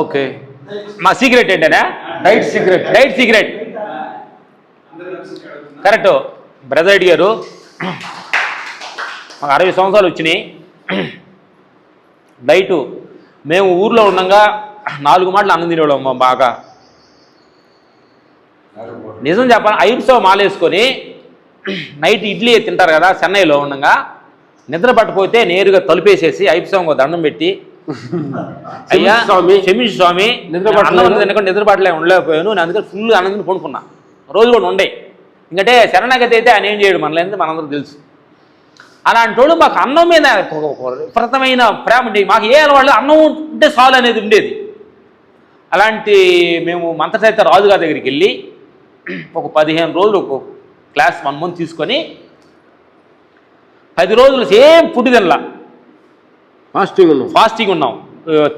Okay. మా secret ఏంటనే diet secret diet secret correct. Brother గారు మాకు అరవై సంవత్సరాలు వచ్చినాయి. డైటు మేము ఊర్లో ఉండగా నాలుగు మాటలు అన్నం తినేవాళ్ళం బాగా. నిజం చెప్పాలి ఐప్సో మాలేసుకొని నైట్ ఇడ్లీ తింటారు కదా చెన్నైలో ఉండగా నిద్ర పట్టపోతే నేరుగా తలుపేసేసి ఐప్సం ఒక దండం పెట్టి అయ్యా స్వామి. క్షమించు స్వామి. నిద్ర పట్టలేదు. అన్నం తినకుండా నిద్ర పట్టలే ఉండలేకపోయాను. నేను అందుకని ఫుల్ తిని పడుకున్నా. రోజు కూడా ఉండే. ఎందుకంటే శరణగతి అయితే ఆయన ఏం చేయడు మనలేదు మనందరూ తెలుసు. అలాంటి వాళ్ళు మాకు అన్నం మీద విపరీతమైన ప్రేమ ఉండేది మాకు ఏ అలవాళ్ళు అన్నం ఉంటే చాలు అనేది ఉండేది. అలాంటి మేము మంత్రసహిత రాజుగారి దగ్గరికి వెళ్ళి ఒక పదిహేను రోజులు ఒక క్లాస్ వన్ మంత్ తీసుకొని పది రోజులు సేమ్ ఫుడ్ తినలా. ఫాస్టింగ్ ఉన్నాం. ఫాస్టింగ్ ఉన్నాం.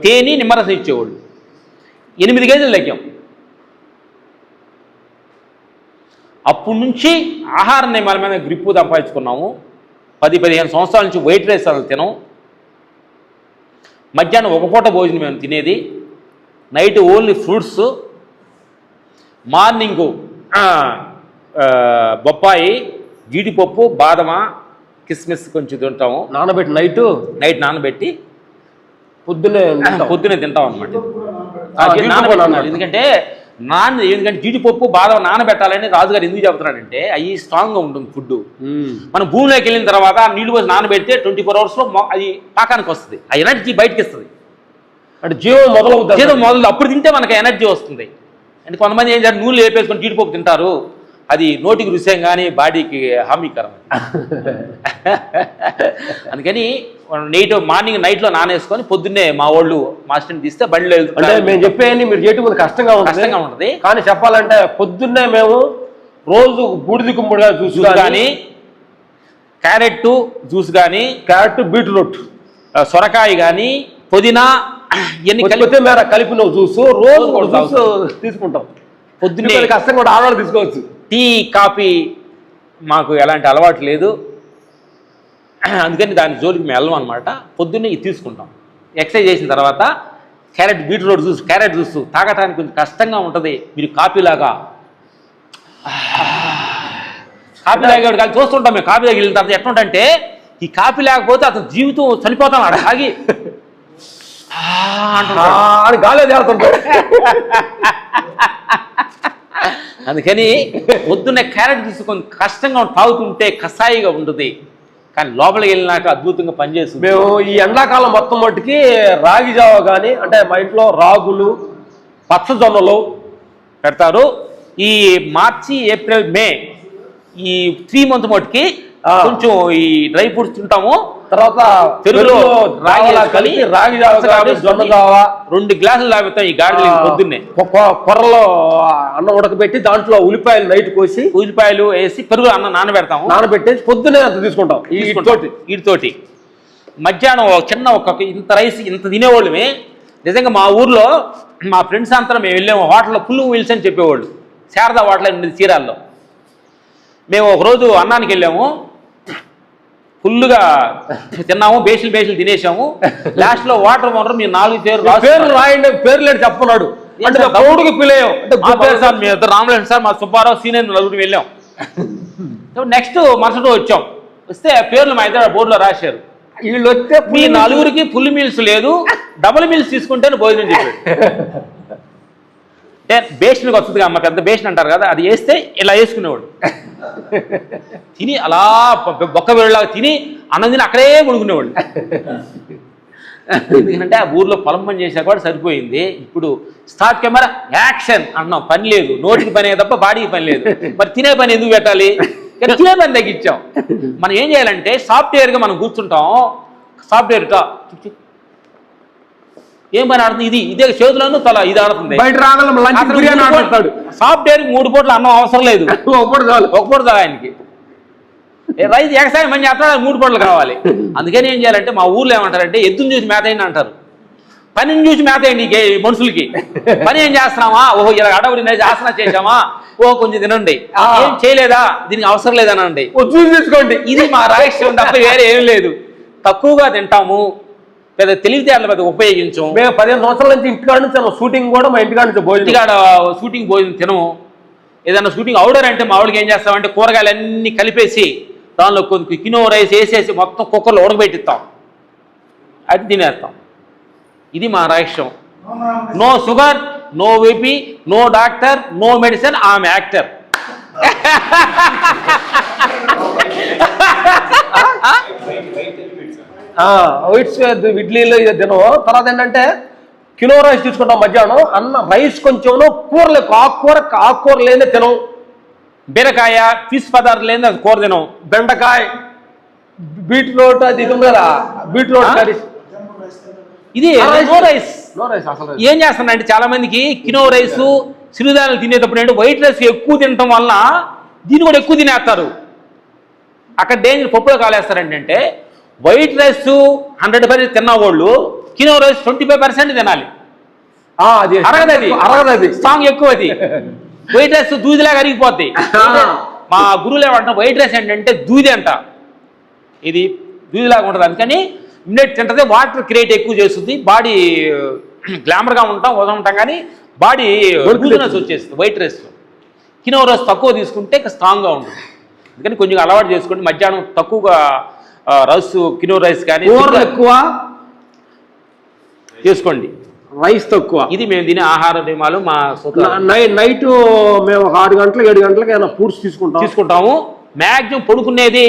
తేని నిమ్మరసం ఇచ్చేవాళ్ళు. ఎనిమిది కేజీలు లెక్కాం. అప్పటి నుంచి ఆహార నియమాల మీద గ్రిప్పు సంపాదించుకున్నాము. పది పదిహేను సంవత్సరాల నుంచి వైట్ రైస్ అసలు తినం. మధ్యాహ్నం ఒక పూట భోజనం మేము తినేది. నైట్ ఓన్లీ ఫ్రూట్స్ మార్నింగు బొప్పాయి జీడిపప్పు బాదమ కిస్మిస్ కొంచెం తింటాము. నానబెట్టి నైట్? నైట్ నానబెట్టి పొద్దున్నే తింటాం. పొద్దునే తింటాం అనమాట. ఎందుకంటే నాన్ ఎందుకంటే జీడిపప్పు బాదం నానబెట్టాలని రాజుగారు ఎందుకు చెబుతున్నాడంటే అవి స్ట్రాంగ్గా ఉంటుంది ఫుడ్. మనం భూమిలోకి వెళ్ళిన తర్వాత నీళ్ళు పోసి నానబెడితే ట్వంటీ ఫోర్ అవర్స్లో అది పాకానికి వస్తుంది. ఆ ఎనర్జీ బయటకి ఇస్తుంది అంటే జీవం మొదలవుతుంది ఏదో మొదలు అప్పుడు తింటే మనకి ఎనర్జీ వస్తుంది. అంటే కొంతమంది ఏం చేస్తారు? నూనె లేపేసుకొని జీడిపప్పు తింటారు. అది నోటికి రుసేం కానీ బాడీకి హామీకరం అందుకని నైట్ మార్నింగ్ నైట్లో నానేసుకొని పొద్దున్నే మా వాళ్ళు మాస్టర్ని తీస్తే బండిలో అంటే మేము చెప్పేయని మీరు చేయటం కష్టంగా ఉంటుంది. కష్టంగా ఉంటుంది. కానీ చెప్పాలంటే పొద్దున్నే మేము రోజు బూడిది కుమ్ముడుగా జ్యూస్ కానీ క్యారెట్ జ్యూస్ కానీ క్యారెట్ బీట్రూట్ సొరకాయ కానీ పుదీనా ఇవన్నీ కలిపి కొత్తిమీర కలిపిన జ్యూస్ రోజు జ్యూస్ తీసుకుంటాం. పొద్దున్నే పొద్దున్నే కష్టం కూడా ఆడవాళ్ళు తీసుకోవచ్చు. టీ కాఫీ మాకు ఎలాంటి అలవాటు లేదు. అందుకని దాని జోలికి మేము వెళ్ళం అనమాట పొద్దున్నే ఇది తీసుకుంటాం. ఎక్సర్సైజ్ చేసిన తర్వాత carrot beetroot juice carrot juice తాగటానికి కొంచెం కష్టంగా ఉంటుంది. మీరు కాఫీ లాగా. కాఫీ తాగేవాడు కానీ చూస్తుంటాం మేము కాఫీ తాగి వెళ్ళిన తర్వాత ఎట్లా ఉంటుందంటే ఈ కాఫీ లేకపోతే అతను జీవితం చనిపోతాం ఆడ ఆగి. అని గాలి తేలుతుంటాడు. అందుకని పొద్దున్నే క్యారెట్ తీసుకొని కష్టంగా తాగుతుంటే కషాయిగా ఉంటుంది. కానీ లోపలికి వెళ్ళినాక అద్భుతంగా పనిచేస్తుంది. మేము ఈ ఎండాకాలం మొత్తం మట్టుకి రాగి జావ కానీ అంటే మా ఇంట్లో రాగులు పచ్చజొన్నలు పెడతారు. ఈ మార్చి ఏప్రిల్ మే ఈ త్రీ మంత్ మటుకి ఆ. కొంచెం ఈ డ్రై ఫ్రూట్స్ తింటాము. తర్వాత రాగి కలిపి రాగి జొన్న జావ రెండు గ్లాసులు తాగుతాం ఈ పొద్దున్నే. కొర్రలో అన్నం ఉడకబెట్టి దాంట్లో ఉల్లిపాయలు నైట్ కోసి ఉల్లిపాయలు వేసి పెరుగు అన్నం నానబెడతాము. నానబెట్టేసి పొద్దునే అంత తీసుకుంటాం. ఈ తీసుకుంటాం. వీటితోటి. మధ్యాహ్నం ఒక చిన్న ఒక ఇంత రైస్ ఇంత తినేవాళ్ళమే. నిజంగా మా ఊర్లో మా ఫ్రెండ్స్ అంతా మేము వెళ్ళాము. హోటల్లో ఫుల్ మీల్స్ అని చెప్పేవాళ్ళు. శారదా హోటల్ ఉండేది చీరాల్లో. మేము ఒకరోజు అన్నానికి వెళ్ళాము. ఫుల్గా తిన్నాము బేసిల్ బేసిల్ తినేసాము. లాస్ట్లో వాటర్ వాటర్ మీరు నాలుగు పేరు పేర్లు రాసుకున్నారు. రాయండి పేర్లు లేడు చెప్పన్నాడు అంటే పౌడుకు పిలేయం. అంటే మా పేరు సార్ మీ సార్ మా సుబ్బారావు సీనియర్ నలుగురు వెళ్ళాం. నెక్స్ట్ మరుసటి వచ్చాం. వస్తే పేర్లు మా ఇద్దరు బోర్డులో రాశారు. వీళ్ళు వస్తే మీ నలుగురికి ఫుల్ మీల్స్ లేదు. డబుల్ మీల్స్ తీసుకుంటేనే భోజనం చెప్పాడు అంటే బేషన్కి వస్తుంది అమ్మ పెద్ద బేషన్ అంటారు కదా అది వేస్తే ఇలా వేసుకునేవాడు. తిని అలా బొక్క వేళ్ళలాగా తిని అన్నం తిని అక్కడే కొనుక్కునేవాడు ఎందుకంటే ఆ ఊర్లో పొలం పని చేసా కూడా సరిపోయింది. ఇప్పుడు స్టార్ట్ కెమెరా యాక్షన్ అన్నాం. పని లేదు. నోటికి పని తప్ప బాడీకి పని లేదు. మరి తినే పని ఎందుకు పెట్టాలి? తినే పని తగ్గించాం. మనం ఏం చేయాలంటే సాఫ్ట్వేర్గా మనం కూర్చుంటాం. సాఫ్ట్వేర్ ఏం పని ఆడుతుంది? ఇది ఇదే చేతులను తల ఇది ఆడుతుంది. బయట రాగలం పూట- సాఫ్ట్వేర్ మూడు పూట్ల అన్నం అవసరం లేదు. ఒకటి చాలు. ఒక పూట చాలు ఆయనకి. రైతు వ్యవసాయం మంచి చేస్తాడు మూడు పూటలు కావాలి. అందుకని ఏం చేయాలంటే మా ఊర్లో ఏమంటారంటే ఎద్దును చూసి మేత అయింది అంటారు. పనిని చూసి మేత అయింది మనుషులకి? పని ఏం చేస్తున్నామా? ఓహో ఇలా అడవుడి ఆసన చేసామా ఓ కొంచెం తినండి. ఏం చేయలేదా? దీనికి అవసరం లేదనండి. ఓ చూసి తీసుకోండి. ఇది మా రహస్యం తప్ప వేరే ఏం లేదు. తక్కువగా తింటాము. పెద్ద తెలివితేటలు పెద్ద ఉపయోగించం. మేము పదిహేను సంవత్సరాల నుంచి ఇంటికాడ నుంచి షూటింగ్ కూడా మా ఇంటికాడ నుంచి భోజనం. ఇంటికాడ షూటింగ్ భోజనం తినము. ఏదైనా షూటింగ్ అవుడర్ అంటే మా వాళ్ళకి ఏం చేస్తామంటే కూరగాయలు అన్నీ కలిపేసి దానిలో కొద్ది కినో రైస్ వేసేసి మొత్తం కుక్కర్లో ఉడకబెట్టిస్తాం. అది తినేస్తాం. ఇది మా రహస్యం. No sugar no BP no doctor no medicine ఆమె యాక్టర్ వైట్స్ ఇడ్లీలో ఇది తినవు. తర్వాత ఏంటంటే కిలో రైస్ తీసుకుంటాం మధ్యాహ్నం. అన్న రైస్ కొంచెం కూరలు ఆకుకూర ఆకుకూర లేదే తినం బీరకాయ ఫిష్ పదార్థం లేదు అది కూర తినం బెండకాయ బీట్రూట్ అది ఇది ఉంది కదా బీట్రూట్ ఇది నో రైస్. ఏం చేస్తున్నారంటే చాలా మందికి కినో రైస్ సిరిధాన్యాలు తినేటప్పుడు ఏంటి వైట్ రైస్ ఎక్కువ తినటం వల్ల దీన్ని కూడా ఎక్కువ తినేస్తారు. అక్కడ డేంజర్ పప్పులో కాలేస్తారంటే అంటే వైట్ రైస్ హండ్రెడ్ పర్సెంట్ తిన్న వాళ్ళు కినో రైస్ ట్వంటీ ఫైవ్ పర్సెంట్ తినాలి. అరగదది అరగదది స్ట్రాంగ్ ఎక్కువ అది. వైట్ రైస్ దూదిలాగా అరిగిపోద్ది. మా గురువులు ఏమంటారు వైట్ రైస్ ఏంటంటే దూది అంట. ఇది దూదిలాగా ఉంటుంది. అందుకని ఇమ్మీడియట్ తింటది వాటర్ క్రియేట్ ఎక్కువ చేస్తుంది. బాడీ గ్లామర్గా ఉంటాం వదం ఉంటాం కానీ బాడీ లూజినెస్ వచ్చేస్తుంది వైట్ రైస్ కినో రైస్ తక్కువ తీసుకుంటే స్ట్రాంగ్గా ఉంటుంది. అందుకని కొంచెం అలవాటు చేసుకోండి. మధ్యాహ్నం తక్కువగా రైస్ కినో రైస్ కానీ కూరలు ఎక్కువ? చేసుకోండి రైస్ తక్కువ. ఇది మేము తినే ఆహార నియమాలు మా నైట్ మేము ఆరు గంటలకు ఏడు గంటలకు ఏమైనా ఫ్రూట్స్ తీసుకుంటాం. తీసుకుంటాము. మ్యాక్సిమం పడుకునేది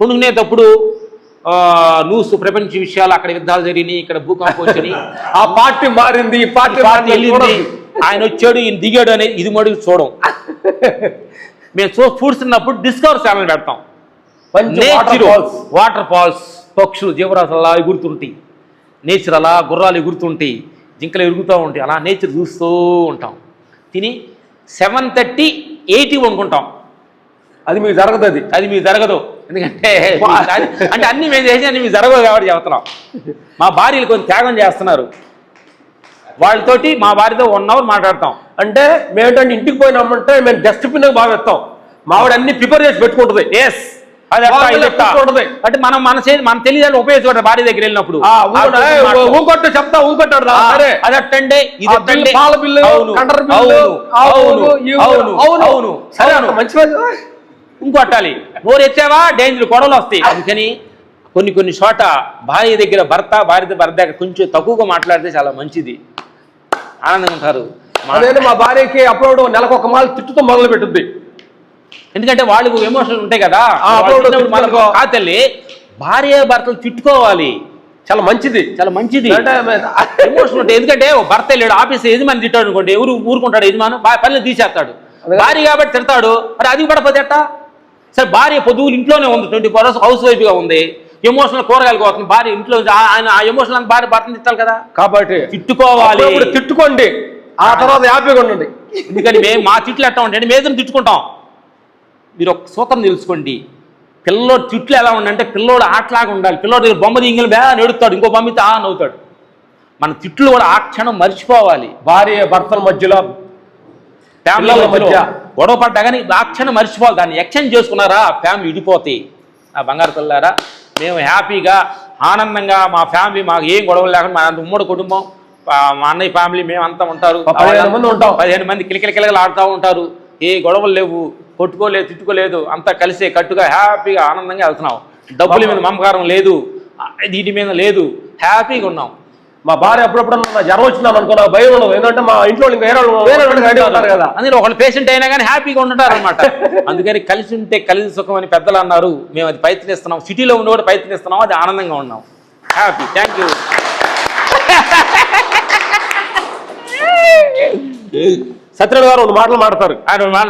పడుకునేటప్పుడు న్యూస్ ప్రపంచ విషయాలు అక్కడ యుద్ధాలు జరిగినాయి ఇక్కడ భూకంపం వచ్చినాయి ఆ పార్టీ మారింది ఈ పార్టీ వెళ్ళింది. ఆయన వచ్చాడు ఈయన దిగాడు అనేది ఇది మడుగు చూడం. మేము సో ఫుడ్స్ తిన్నప్పుడు డిస్కవర్ ఛానల్ పెడతాం. నేచర్. Waterfalls. పక్షులు జీవరాశులు అలా ఎగురుతుంటాయి. నేచర్ అలా గుర్రాలు ఎగురుతుంటాయి. జింకలు ఎగురుతూ ఉంటాయి. అలా నేచర్ చూస్తూ ఉంటాం. తిని సెవెన్ థర్టీ ఎయిటీ వండుకుంటాం. అది మీకు జరగదు అది. అది మీకు జరగదు. ఎందుకంటే అంటే అన్ని మేము చేసి అన్ని మీకు జరగదు కాబట్టి చెప్తున్నాం. మా భార్యలు కొంచెం త్యాగం చేస్తున్నారు. వాళ్ళతోటి మా భార్యతో వన్ అవర్ మాట్లాడతాం. అంటే మేమేంటంటే ఇంటికి పోయినామంటే మేము డస్ట్బిన్ బాగా మా ఆవిడ అన్ని ప్రిపేర్ చేసి పెట్టుకుంటుంది. ఎస్ అది. అంటే మనం మన మన తెలియదు ఉపయోగించుకోవడం భార్య దగ్గర వెళ్ళినప్పుడు. ఊరుకోట్టు చెప్తా సరే. అది అట్టండి ఇది పాల బిల్లు అవును అవును సరే మంచి మంచి ఇంకో అట్టాలి నోరు ఎత్తావా డేంజర్ గొడవలు వస్తాయి. అందుకని కొన్ని కొన్ని చోట భార్య దగ్గర భర్త భార్య భర్త దగ్గర కొంచెం తక్కువగా మాట్లాడితే చాలా మంచిది. ఆనందంగా ఉంటారు. మా- భార్యకి అప్పుడు నెలకు ఒక మాల తిట్టుతో మొదలు పెట్టుద్ది ఎందుకంటే వాళ్ళకు ఎమోషనల్ ఉంటాయి కదా. ఆ, తల్లి భార్య భర్తలు తిట్టుకోవాలి. చాలా మంచిది. చాలా మంచిది. ఎమోషన్ ఉంటాయి. ఎందుకంటే భర్త వెళ్ళాడు ఆఫీస్ యజమాని తిట్టాడు అనుకోండి ఎవరు ఊరుకుంటాడు యజమాను? పనులు తీసేస్తాడు. భార్య కాబట్టి తిడతాడు. మరి అది పడపోతే ఎట్టా? సరే భార్య పొద్దుగులు ఇంట్లోనే ఉంది. ట్వంటీ ఫోర్ అవర్స్ హౌస్ వైఫ్గా ఉంది. ఎమోషనల్ కూరగాయలు పోతుంది భార్య ఇంట్లో ఆయన ఆ ఎమోషనల్ భార్య భర్తను తిట్టాలి కదా. కాబట్టి తిట్టుకోవాలి. తిట్టుకోండి. ఆ తర్వాత హ్యాపీగా ఉండండి. ఎందుకని మేము మా తిట్లు ఎట్టా ఉంటాయండి? మేదం తిట్టుకుంటాం. మీరు ఒక సూత్రం తెలుసుకోండి. పిల్లోడు తిట్లు ఎలా ఉండంటే పిల్లోడు ఆటలాగా ఉండాలి. పిల్లోడు దగ్గర బొమ్మ దింగిన బే నెడుతాడు ఇంకో బొమ్మ ఆ నవ్వుతాడు. మన తిట్లు కూడా ఆ క్షణం మర్చిపోవాలి. భార్య భర్తల మధ్యలో ఫ్యామిలీ మధ్య. గొడవ పడ్డా కానీ ఆ క్షణం మర్చిపోవాలి. దాన్ని ఎక్స్చేంజ్ చేసుకున్నారా? ఫ్యామిలీ విడిపోతాయి ఆ బంగారు పిల్లారా మేము హ్యాపీగా ఆనందంగా మా ఫ్యామిలీ మాకు ఏం గొడవలు లేకుండా మా ఉమ్మడి కుటుంబం మా అన్నయ్య ఫ్యామిలీ మేమంతా ఉంటారు. పదిహేను మంది ఉంటాం. పదిహేను మంది కిలకిల కిలకలు ఆడుతూ ఉంటారు. ఏ గొడవలు లేవు. కొట్టుకోలేదు తిట్టుకోలేదు అంతా కలిసే కట్టుగా హ్యాపీగా ఆనందంగా వెళ్తున్నాం. డబ్బుల మీద మమకారం లేదు వీటి మీద లేదు హ్యాపీగా ఉన్నాం. మా భార్య అప్పుడప్పుడు జ్వరం వచ్చిందని అనుకో నాకు భయం ఉండదు ఎందుకంటే మా ఇంట్లో ఇంకా వేరే ఉంటారు కదా. అందులో ఒకళ్ళు పేషెంట్ అయినా కానీ హ్యాపీగా ఉంటారు అనమాట అందుకని కలిసి ఉంటే కలిసి సుఖం అని పెద్దలు అన్నారు. మేము అది ప్రయత్నిస్తున్నాం. సిటీలో ఉన్న కూడా ప్రయత్నిస్తున్నాం. అది ఆనందంగా ఉన్నాం. హ్యాపీ థ్యాంక్ యూ సత్యనారాయణ గారు రెండు మాటలు మాడతారు ఆయన మాట